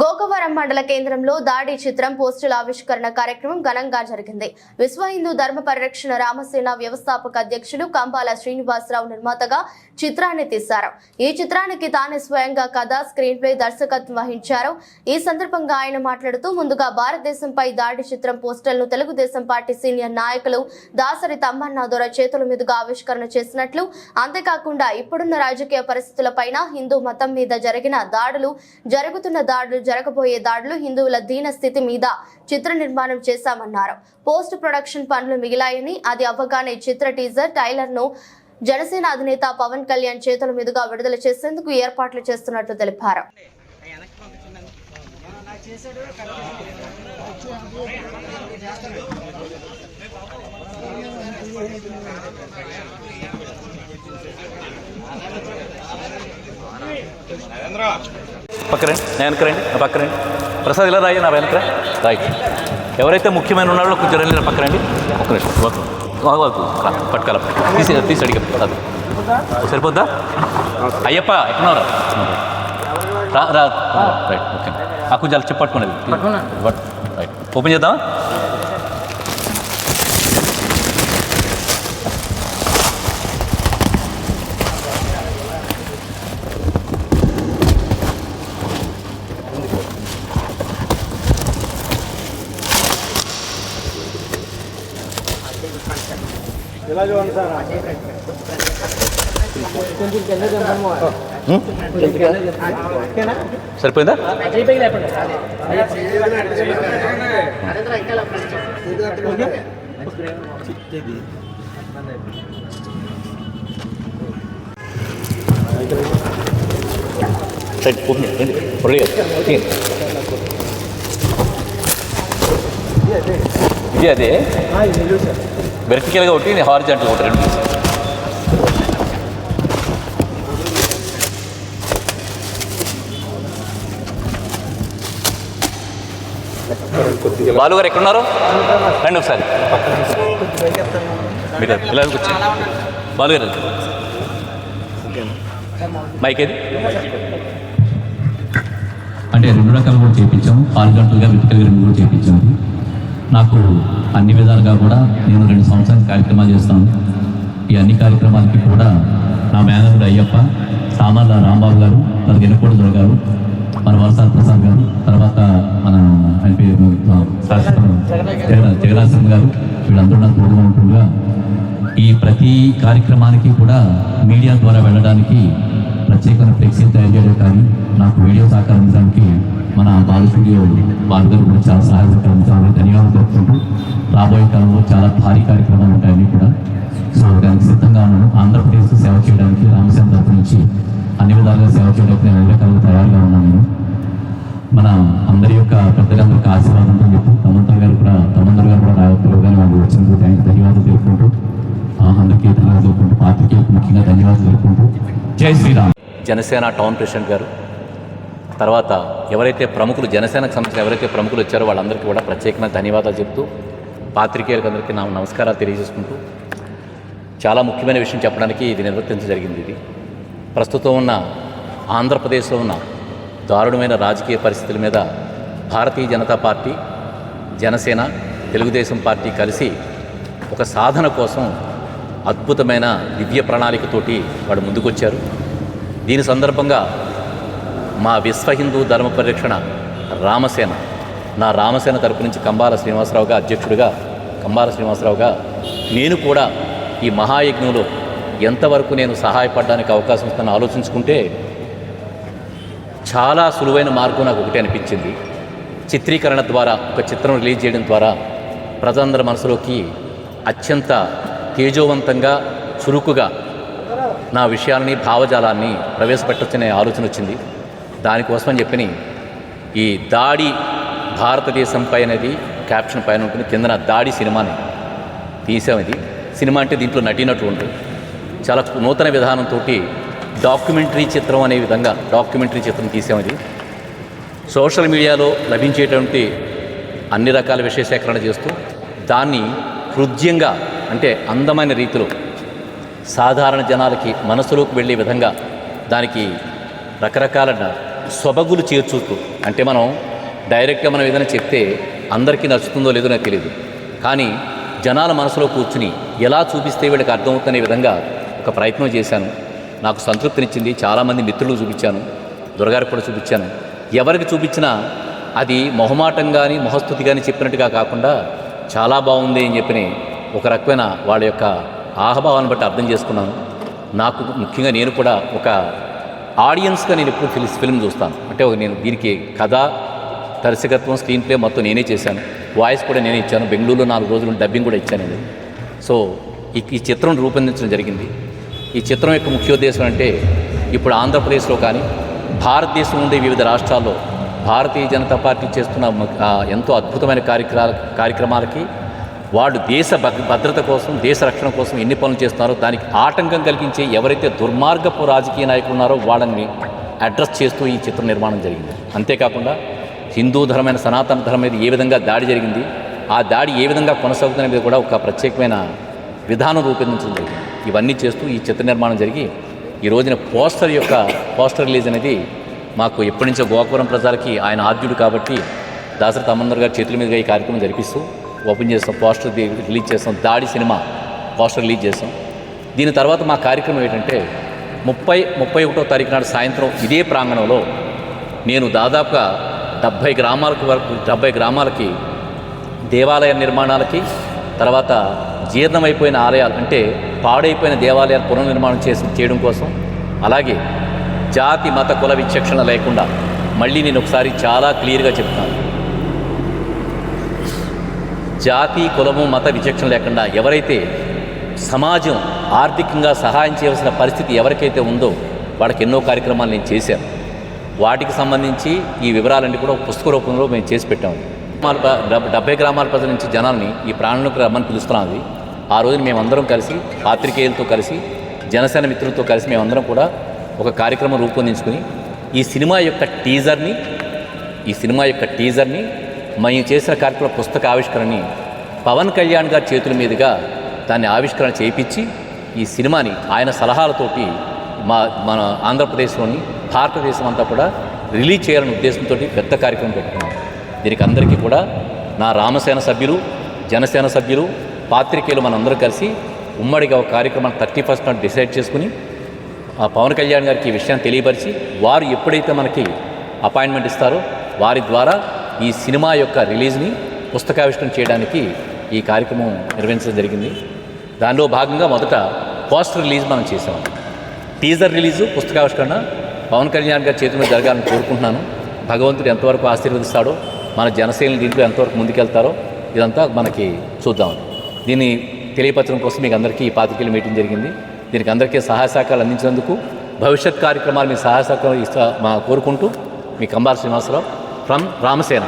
గోకవరం మండల కేంద్రంలో దాడి చిత్రం పోస్టుల ఆవిష్కరణ కార్యక్రమం ఘనంగా జరిగింది. విశ్వ హిందూ ధర్మ పరిరక్షణ రామసేన వ్యవస్థాపక అధ్యక్షులు కంబాల శ్రీనివాసరావు నిర్మాతగా చిత్రాన్ని తీశారు. ఈ చిత్రానికి తానే స్వయంగా కథ స్క్రీన్ ప్లే దర్శకత్వం వహించారు. ఈ సందర్భంగా ఆయన మాట్లాడుతూ ముందుగా భారతదేశంపై దాడి చిత్రం పోస్టర్లను తెలుగుదేశం పార్టీ సీనియర్ నాయకులు దాసరి తమ్మన్న దొర చేతుల మీదుగా ఆవిష్కరణ చేసినట్లు అంతేకాకుండా ఇప్పుడున్న రాజకీయ పరిస్థితులపైన హిందూ మతం మీద జరిగిన దాడులు జరుగుతున్న దాడులు జరగబోయే దాడులు హిందువుల దీన స్థితి మీద చిత్ర నిర్మాణం చేశామన్నారు. పోస్ట్ ప్రొడక్షన్ పనులు మిగిలాయని అది అవ్వగానే చిత్ర టీజర్ టైలర్ను జనసేన అధినేత పవన్ కళ్యాణ్ చేతుల మీదుగా విడుదల చేసేందుకు ఏర్పాట్లు చేస్తున్నట్లు తెలిపారు. పక్కరండి నేను వెనకరండి నా పక్కరండి ప్రసాద్ ఇలా రాయి నా వెనకరా రైట్ ఎవరైతే ముఖ్యమైన ఉన్నారో కొంచెం రండి నా పక్కరండి ఒక్క నిమిషం. రా, పట్టుకోవాలి తీసి తీసి అడిగా అది సరిపోద్దా? అయ్యప్ప ఎక్కడున్నారా రా రా. Right okay. ఆ కొంచెం అలా చెప్పు పట్టుకునేది. పట్టు. రైట్. ఓపెన్ చేద్దామా? సరిపోయిందా రైట్ ఓపెన్ చేయండి మురళి గారు, తీయండి. ఇది అదే వెర్టికల్గా ఒకటి హారిజాంటల్ ఒకటి రెండు. బాలుగారు బాలు గారు ఎక్కడున్నారు? రండి ఒకసారి. మీరు ఇలా కూర్చోండి. బాలు గారు మైక్ ఏది? అంటే రెండు రకాలు కూడా చేయించాం హారిజాంటల్గా వెర్టికల్గా రెండు కూడా చేయించాము. నాకు అన్ని విధాలుగా కూడా నేను రెండు సంవత్సరాల కార్యక్రమాలు చేస్తాను. ఈ అన్ని కార్యక్రమాలకి కూడా నా మేనరుడు అయ్యప్ప సామాన్ల రాంబాబు గారు తర్వాత ఎన్నుకోడు గారు మన వరసాల ప్రసాద్ గారు తర్వాత మన ఆయన పేరు జగన్నాథం గారు వీళ్ళందరూ నాకు తోడుగా ఉంటుండగా ఈ ప్రతి కార్యక్రమానికి కూడా మీడియా ద్వారా వెళ్ళడానికి ప్రత్యేకమైన ఫ్లెక్సీలు తయారు చేయడం కానీ నాకు వీడియో సహకరించడానికి మన బాలు స్టూడియో కూడా చాలా సహాయ చాలా ధన్యవాదాలు తెలుపుకుంటూ రాబోయే కాలంలో చాలా భారీ కార్యక్రమాలు ఉంటాయని కూడా సో దానికి సిద్ధంగా ఉన్నాను ఆంధ్రప్రదేశ్ సేవ చేయడానికి రామసేన నుంచి అన్ని విధాలుగా సేవ చేయడానికి నేను అన్ని రకాలుగా తయారుగా ఉన్నాను. నేను మన అందరి యొక్క పెద్దలందరికీ ఆశీర్వాదంతో చెప్పి తమంతర్ గారు కూడా తమంతర్ గారు కూడా రాయపూర్ గారు వాళ్ళు వచ్చినందుకు థ్యాంక్ ధన్యవాదాలు తెలుపుకుంటూ అందరికీ ధన్యవాదాలు తెలుపుకుంటూ పాత్రికేయులకు ముఖ్యంగా ధన్యవాదాలు తెలుపుకుంటూ. జై శ్రీరామ్. జనసేన టౌన్ ప్రెసిడెంట్ గారు తర్వాత ఎవరైతే ప్రముఖులు జనసేనకు సంబంధించిన ఎవరైతే ప్రముఖులు వచ్చారో వాళ్ళందరికీ కూడా ప్రత్యేకమైన ధన్యవాదాలు చెప్తూ పాత్రికేయులకు అందరికీ నా నమస్కారాలు తెలియజేసుకుంటూ చాలా ముఖ్యమైన విషయం చెప్పడానికి ఇది నిర్వర్తించడం జరిగింది ఇది. ప్రస్తుతం ఉన్న ఆంధ్రప్రదేశ్లో ఉన్న దారుణమైన రాజకీయ పరిస్థితుల మీద భారతీయ జనతా పార్టీ జనసేన తెలుగుదేశం పార్టీ కలిసి ఒక సాధన కోసం అద్భుతమైన దివ్య ప్రణాళికతోటి వాడు ముందుకొచ్చారు. దీని సందర్భంగా మా విశ్వ హిందూ ధర్మ పరిరక్షణ రామసేన. నా రామసేన తరపు నుంచి కంబాల శ్రీనివాసరావుగా అధ్యక్షుడిగా కంబాల శ్రీనివాసరావుగా నేను కూడా ఈ మహాయజ్ఞంలో ఎంతవరకు నేను సహాయపడడానికి అవకాశం ఇస్తాను ఆలోచించుకుంటే చాలా సులువైన మార్గం నాకు ఒకటి అనిపించింది. చిత్రీకరణ ద్వారా ఒక చిత్రం రిలీజ్ చేయడం ద్వారా ప్రజలందరి మనసులోకి అత్యంత తేజోవంతంగా చురుకుగా నా విషయాలని భావజాలాన్ని ప్రవేశపెట్టొచ్చనే ఆలోచన వచ్చింది. దానికోసమని చెప్పిన ఈ దాడి భారతదేశంపై పైనది క్యాప్షన్ పైన ఉంటుంది కిందన దాడి సినిమాని తీసాం ఇది సినిమా అంటే దీంట్లో నటినట్లు ఉంటుంది. చాలా నూతన విధానంతో డాక్యుమెంటరీ చిత్రం అనే విధంగా డాక్యుమెంటరీ చిత్రం తీసాం ఇది సోషల్ మీడియాలో లభించేటువంటి అన్ని రకాల విషయ సేకరణ చేస్తూ దాన్ని హృద్యంగా అంటే అందమైన రీతిలో సాధారణ జనాలకి మనసులోకి వెళ్ళే విధంగా దానికి రకరకాల సొబగులు చేర్చుతూ అంటే మనం డైరెక్ట్గా మనం ఏదైనా చెప్తే అందరికీ నచ్చుతుందో లేదో నాకు తెలియదు కానీ జనాల మనసులో కూర్చుని ఎలా చూపిస్తే వీళ్ళకి అర్థమవుతున్న విధంగా ఒక ప్రయత్నం చేశాను. నాకు సంతృప్తినిచ్చింది. చాలామంది మిత్రులు చూపించాను. దుర్గారికి కూడా చూపించాను. ఎవరికి చూపించినా అది మొహమాటం కానీ మొహస్థుతి కానీ చెప్పినట్టుగా కాకుండా చాలా బాగుంది అని చెప్పిన ఒక రకమైన వాళ్ళ యొక్క ఆహభావాన్ని బట్టి అర్థం చేసుకున్నాను. నాకు ముఖ్యంగా నేను కూడా ఒక ఆడియన్స్గా నేను ఎప్పుడు ఫిల్ ఫిల్మ్ చూస్తాను. అంటే ఒక నేను దీనికి కథ దర్శకత్వం స్క్రీన్ ప్లే మొత్తం నేనే చేశాను. వాయిస్ కూడా నేనే ఇచ్చాను. బెంగళూరులో నాలుగు రోజులు డబ్బింగ్ కూడా ఇచ్చాను నేను. సో ఈ చిత్రం రూపొందించడం జరిగింది. ఈ చిత్రం యొక్క ముఖ్య ఉద్దేశం అంటే ఇప్పుడు ఆంధ్రప్రదేశ్లో కానీ భారతదేశం ఉండే వివిధ రాష్ట్రాల్లో భారతీయ జనతా పార్టీ చేస్తున్న ఎంతో అద్భుతమైన కార్యక్రమాల కార్యక్రమాలకి వాళ్ళు దేశ భద్రత కోసం దేశ రక్షణ కోసం ఎన్ని పనులు చేస్తున్నారో దానికి ఆటంకం కలిగించే ఎవరైతే దుర్మార్గపు రాజకీయ నాయకులు ఉన్నారో వాళ్ళని అడ్రస్ చేస్తూ ఈ చిత్ర నిర్మాణం జరిగింది. అంతేకాకుండా హిందూ ధర్మైన సనాతన ధర్మం మీద ఏ విధంగా దాడి జరిగింది ఆ దాడి ఏ విధంగా కొనసాగుతున్న మీద కూడా ఒక ప్రత్యేకమైన విధానం రూపొందించడం జరిగింది. ఇవన్నీ చేస్తూ ఈ చిత్ర నిర్మాణం జరిగి ఈ రోజున పోస్టర్ యొక్క పోస్టర్ రిలీజ్ అనేది మాకు ఎప్పటి నుంచో గోకురం ప్రజలకి ఆయన ఆద్యుడు కాబట్టి దాసరి తమ్మందర్ గారి చేతుల మీదుగా ఈ కార్యక్రమం జరిపిస్తూ ఓపెన్ చేస్తాం పోస్టర్ రిలీజ్ చేస్తాం దాడి సినిమా పోస్టర్ రిలీజ్ చేస్తాం. దీని తర్వాత మా కార్యక్రమం ఏంటంటే ముప్పై ముప్పై ఒకటో తారీఖు నాడు సాయంత్రం ఇదే ప్రాంగణంలో నేను దాదాపుగా డెబ్భై గ్రామాలకు వరకు డెబ్భై గ్రామాలకి దేవాలయ నిర్మాణాలకి తర్వాత జీర్ణమైపోయిన ఆలయాలు అంటే పాడైపోయిన దేవాలయాలు పునర్నిర్మాణం చేసి చేయడం కోసం అలాగే జాతి మత కుల విచక్షణ లేకుండా మళ్ళీ నేను ఒకసారి చాలా క్లియర్గా చెప్తాను. జాతి కులము మత విచక్షణ లేకుండా ఎవరైతే సమాజం ఆర్థికంగా సహాయం చేయవలసిన పరిస్థితి ఎవరికైతే ఉందో వాళ్ళకి ఎన్నో కార్యక్రమాలు నేను చేశాను. వాటికి సంబంధించి ఈ వివరాలన్నీ కూడా పుస్తక రూపంలో మేము చేసి పెట్టాము డెబ్బై గ్రామాల ప్రజల నుంచి జనాల్ని ఈ ప్రాణులకు రమ్మని పిలుస్తున్నది ఆ రోజున మేమందరం కలిసి పాత్రికేయులతో కలిసి జనసేన మిత్రులతో కలిసి మేమందరం కూడా ఒక కార్యక్రమం రూపొందించుకుని ఈ సినిమా యొక్క టీజర్ని ఈ సినిమా యొక్క టీజర్ని మేము చేసిన కార్యక్రమ పుస్తక ఆవిష్కరణని పవన్ కళ్యాణ్ గారి చేతుల మీదుగా దాన్ని ఆవిష్కరణ చేయించి ఈ సినిమాని ఆయన సలహాలతోటి మా మన ఆంధ్రప్రదేశ్లోని భారతదేశం అంతా కూడా రిలీజ్ చేయాలనే ఉద్దేశంతో పెద్ద కార్యక్రమం పెట్టుకున్నాం. దీనికి అందరికీ కూడా నా రామసేన సభ్యులు జనసేన సభ్యులు పాత్రికేయులు మనందరూ కలిసి ఉమ్మడిగా ఒక కార్యక్రమాన్ని థర్టీ ఫస్ట్ నాడు డిసైడ్ చేసుకుని ఆ పవన్ కళ్యాణ్ గారికి ఈ విషయాన్ని తెలియపరిచి వారు ఎప్పుడైతే మనకి అపాయింట్మెంట్ ఇస్తారో వారి ద్వారా ఈ సినిమా యొక్క రిలీజ్ని పుస్తకావిష్కరణ చేయడానికి ఈ కార్యక్రమం నిర్వహించడం జరిగింది. దానిలో భాగంగా మొదట పోస్టర్ రిలీజ్ మనం చేసాం టీజర్ రిలీజు పుస్తకావిష్కరణ పవన్ కళ్యాణ్ గారి చేతిలో జరగాలని కోరుకుంటున్నాను. భగవంతుడు ఎంతవరకు ఆశీర్వదిస్తాడో మన జనసేనలు దీంట్లో ఎంతవరకు ముందుకెళ్తారో ఇదంతా మనకి చూద్దాం. దీన్ని తెలియపరచడం కోసం మీకు అందరికీ ఈ పాతికేయుల మీటింగ్ జరిగింది. దీనికి అందరికీ సహాయ సహకారాలు అందించినందుకు భవిష్యత్ కార్యక్రమాలు మీ సహాయ సహకారం ఇస్తా మా కోరుకుంటూ మీ కంబాల శ్రీనివాసరావు ఫ్రమ్ రామసేన